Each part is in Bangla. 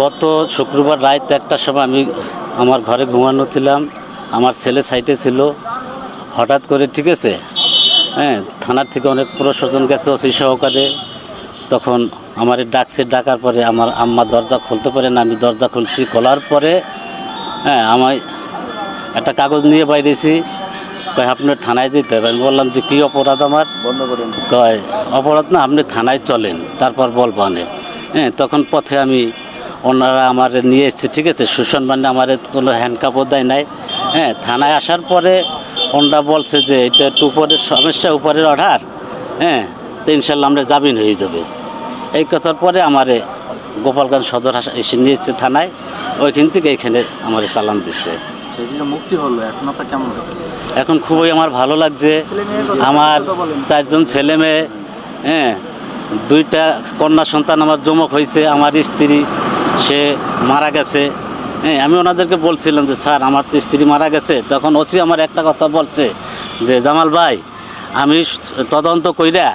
গত শুক্রবার রাত একটার সময় আমি আমার ঘরে ঘুমানো ছিলাম আমার ছেলে সাইটে ছিল। হঠাৎ করে ঠিক আছে? হ্যাঁ থানার থেকে অনেক প্রশাসন গেছে ওসি সহকারে। তখন আমার ডাকছে ডাকার পরে আমার আম্মা দরজা খুলতে পারে না আমি দরজা খুলছি। খোলার পরে হ্যাঁ আমায় একটা কাগজ নিয়ে বাইরেছি। কয় আপনার থানায় যেতে হবে। আমি বললাম যে কী অপরাধ আমার? বন্ধ করুন। কয় অপরাধ না আপনি থানায় চলেন তারপর বলবানে হ্যাঁ তখন পথে আমি ওনারা আমার নিয়ে এসছে ঠিক আছে? সুসম্মানে আমার কোনো হ্যান্ডকাপও দেয় নাই। হ্যাঁ থানায় আসার পরে ওনারা বলছে যে এটা একটু উপরের সমস্যা উপরের অর্ডার। হ্যাঁ তো ইনশাল্লাহ আমরা জামিন হয়ে যাবে। এই কথার পরে আমারে গোপালগঞ্জ সদর হাসা এসে নিয়ে এসছে থানায়। ওইখান থেকে এখানে আমার চালান দিচ্ছে মুক্তি হলো এখন আপনার কেমন এখন খুবই আমার ভালো লাগছে। আমার চারজন ছেলে মেয়ে হ্যাঁ দুইটা কন্যা সন্তান আমার জমক হয়েছে। আমার স্ত্রী সে মারা গেছে। হ্যাঁ আমি ওনাদেরকে বলছিলাম যে স্যার আমার তো স্ত্রী মারা গেছে। তখন ওসি আমার একটা কথা বলছে যে জামাল ভাই আমি তদন্ত কইরা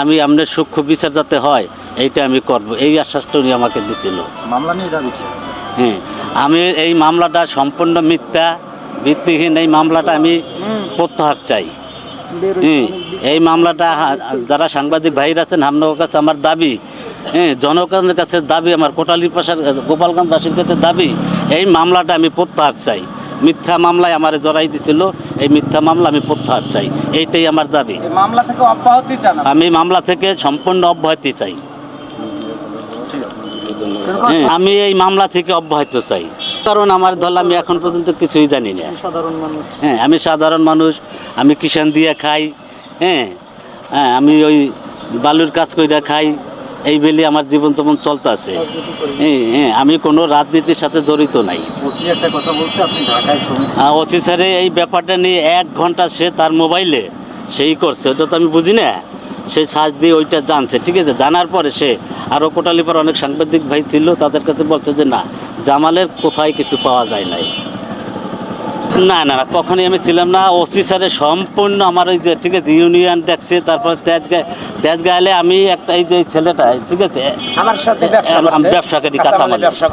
আমি আপনার সূক্ষ্ম বিচার যাতে হয় এইটা আমি করব। এই আশ্বাসটা উনি আমাকে দিছিল। মামলা নিয়ে দাবি হ্যাঁ আমি এই মামলাটা সম্পূর্ণ মিথ্যা ভিত্তিহীন এই মামলাটা আমি প্রত্যাহার চাই। হ্যাঁ, এই মামলাটা যারা সাংবাদিক ভাইরা আছেন আপনার কাছে আমার দাবি হ্যাঁ জনগণের কাছে দাবি আমার কোটালি পাশার গোপালগঞ্জবাসীর কাছে দাবি এই মামলাটা আমি প্রত্যাহার চাই। মিথ্যা মামলায় আমার জড়াই দিছিল এই মিথ্যা মামলা আমি প্রত্যাহার চাই। এইটাই আমার দাবি। মামলা থেকে অব্যাহতি চান আমি মামলা থেকে সম্পূর্ণ অব্যাহতি চাই। হ্যাঁ, আমি এই মামলা থেকে অব্যাহত চাই। কারণ আমার দল আমি এখন পর্যন্ত কিছুই জানি না। সাধারণ মানুষ। হ্যাঁ আমি সাধারণ মানুষ আমি কিষান দিয়ে খাই হ্যাঁ হ্যাঁ আমি ওই বালুর কাজ কইরা খাই এই বেলি আমার জীবন যেমন চলতেছে হ্যাঁ হ্যাঁ আমি কোনো রাজনীতির সাথে জড়িত নাই। ওসি স্যারে এই ব্যাপারটা নিয়ে এক ঘণ্টা সে তার মোবাইলে সেই করছে ওটা তো আমি বুঝি না। সে সাজ দিয়ে ওইটা জানছে ঠিক আছে? জানার পরে সে আরও কোটালিপার অনেক সাংবাদিক ভাই ছিল তাদের কাছে বলছে যে না জামালের কোথায় কিছু পাওয়া যায় নাই? না না না কখনই আমি ছিলাম না। ওসি স্যারে সম্পূর্ণ আমার ওই যে ঠিক আছে ইউনিয়ন দেখছে তারপর তেজ তেজগাঁলে আমি একটা এই যে ছেলেটা ঠিক আছে আমার সাথে ব্যবসা করি, কাঁচামালের। ব্যবসা